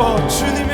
예뻐 주님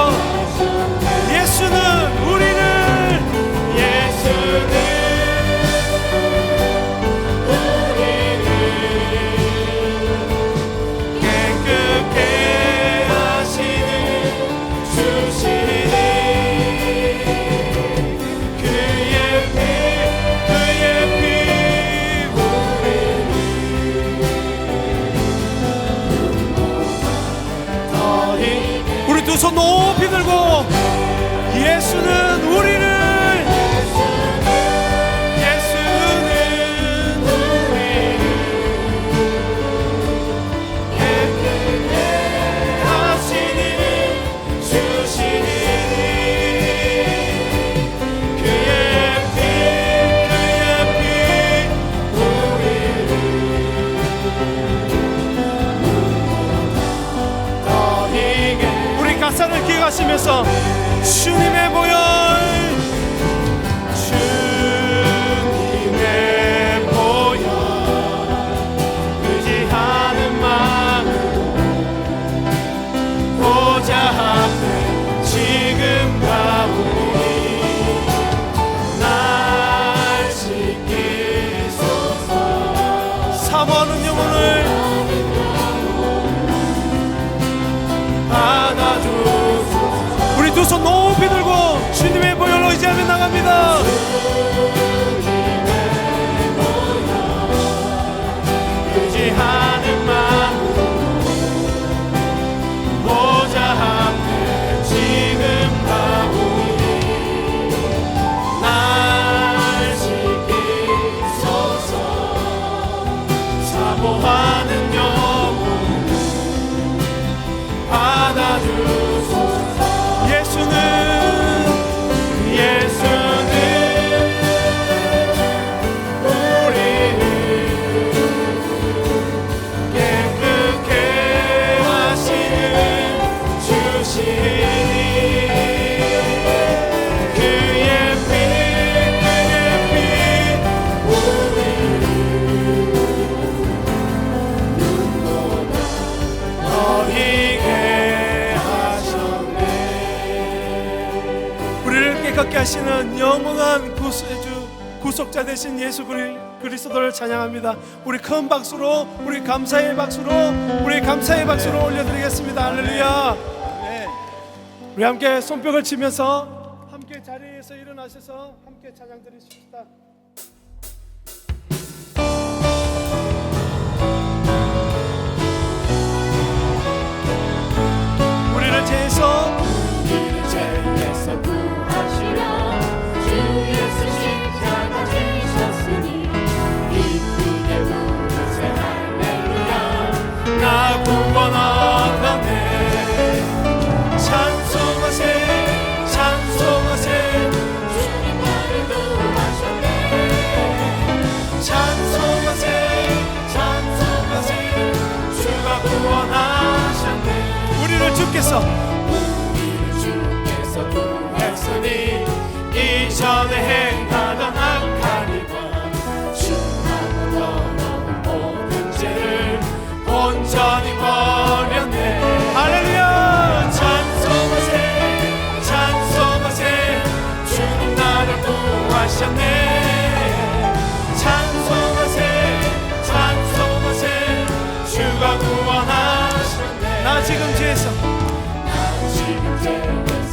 あ。 두 손 높이 들고 예수는 우리를 皆さん 되신 예수 그리- 그리스도를 찬양합니다. 우리 큰 박수로 우리 감사의 박수로 우리 감사의 박수로 올려드리겠습니다. 할렐루야. 우리 함께 손뼉을 치면서 함께 자리에서 일어나셔서 함께 찬양 드리십시다. 주께서 구했으니 이전에 행하던 악한 일과 주하고 더러운 모든 죄를 온전히 버렸네 할렐루야 찬송하세 찬송하세 주님 나를 구하셨네. 찬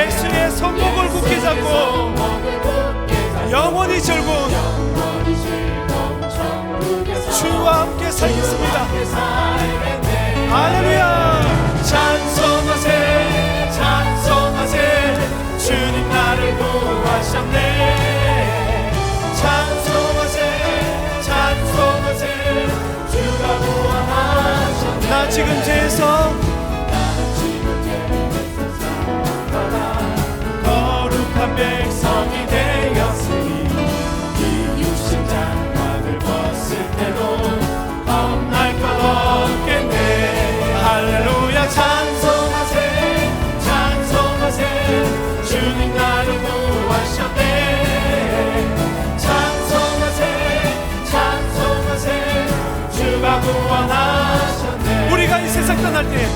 예수의 손목을 굳게 잡고 영원히 즐거운 주와 함께 살겠습니다. 할렐루야! 찬송하세 찬송하세 주님 나를 구하셨네. 찬송하세 찬송하세 주가 구원하셨네. 나 지금 죄에서 백성이 되었으니 이웃신 장막을 벗을 때도 겁날 것 없겠네. 할렐루야 찬송하세 찬송하세. 주님 나를 구하셨네. 찬송하세 찬송하세. 주가 구원하셨네. 우리가 이 세상 떠날 때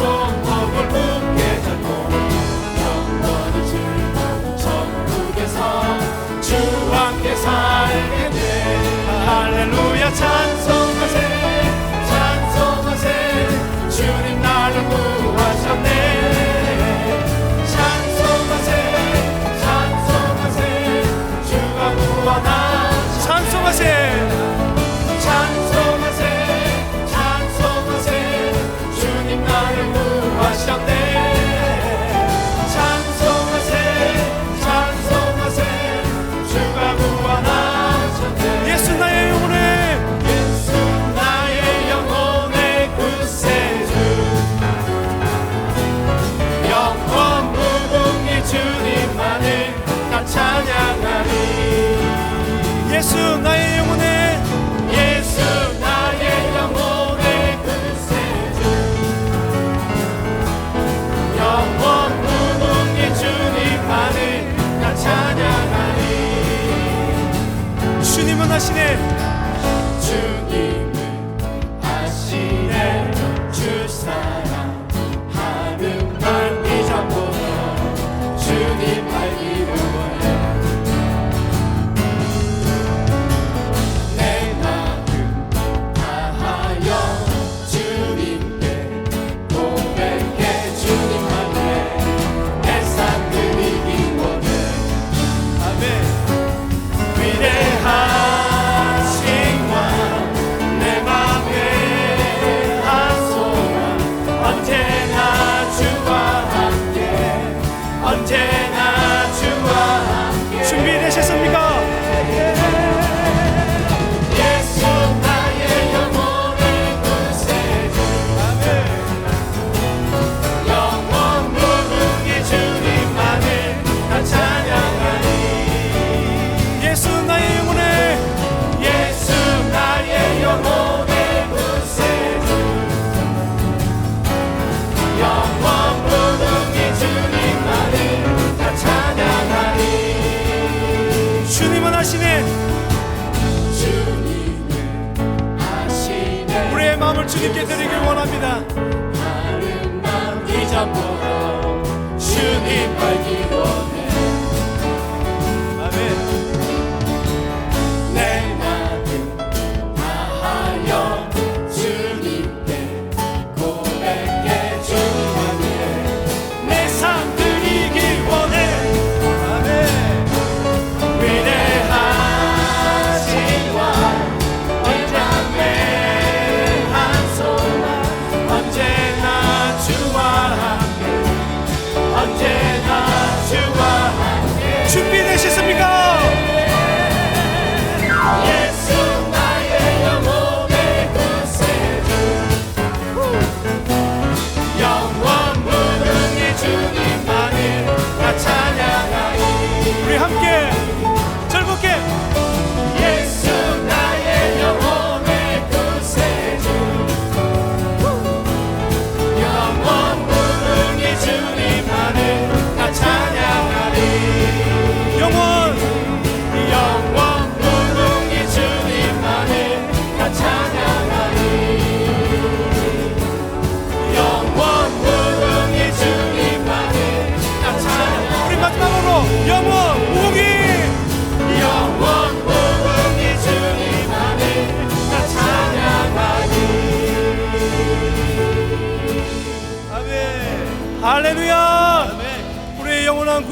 예 주님은 주님께 드리길 원합니다.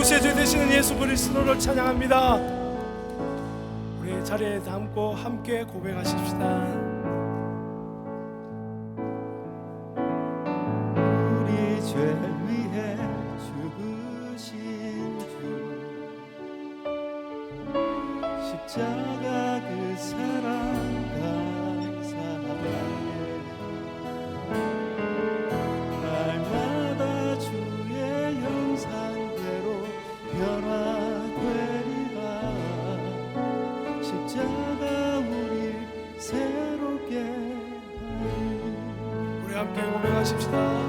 동시에 죄 되시는 예수 그리스도를 찬양합니다. 우리 자리에 담고 함께 고백하십시다. 우리 죄 of thought.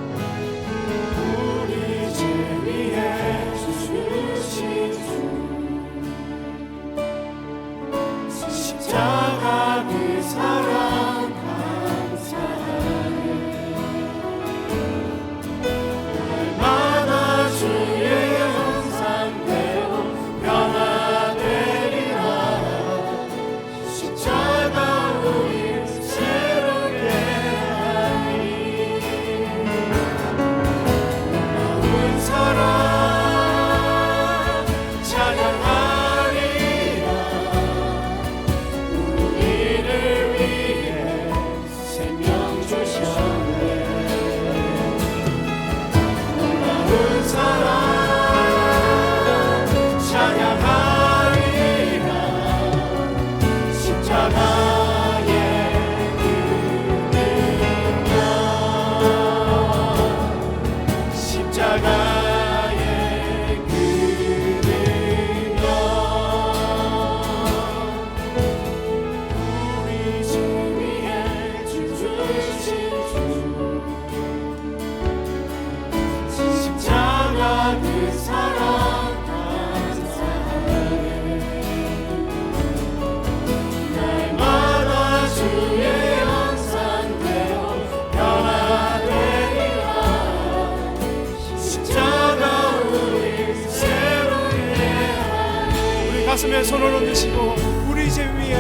가슴에 손을 얹으시고 우리 죄 위에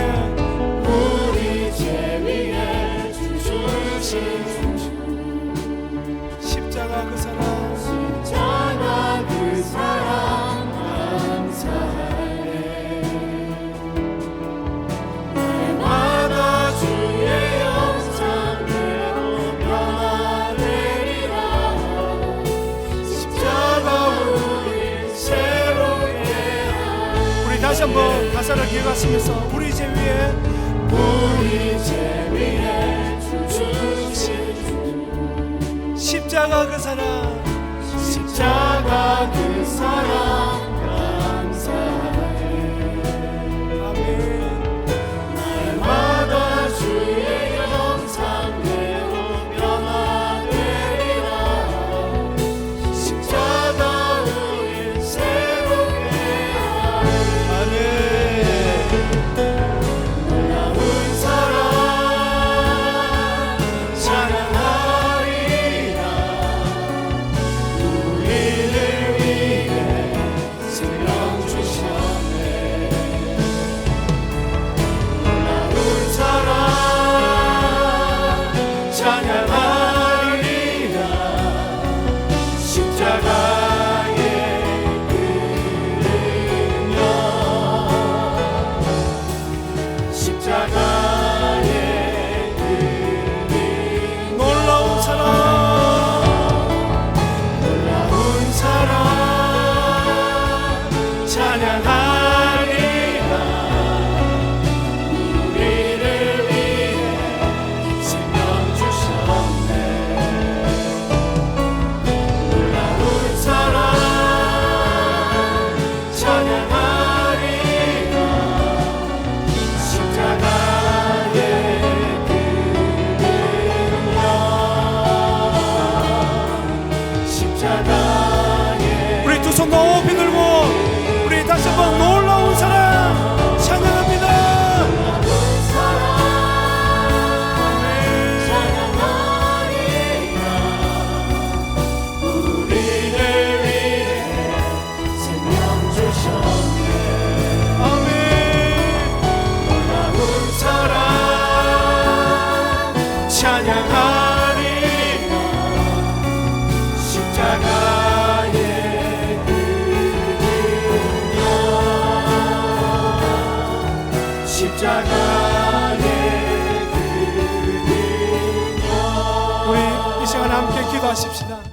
우리 죄 위에 주신 다시 한번 가사를 기억하시면서 우리 제 위에 우리 제 위에 주신 십자가 그 사랑 십자가 그 사랑. 십자가의 그림여 우리 이 시간 함께 기도하십시다.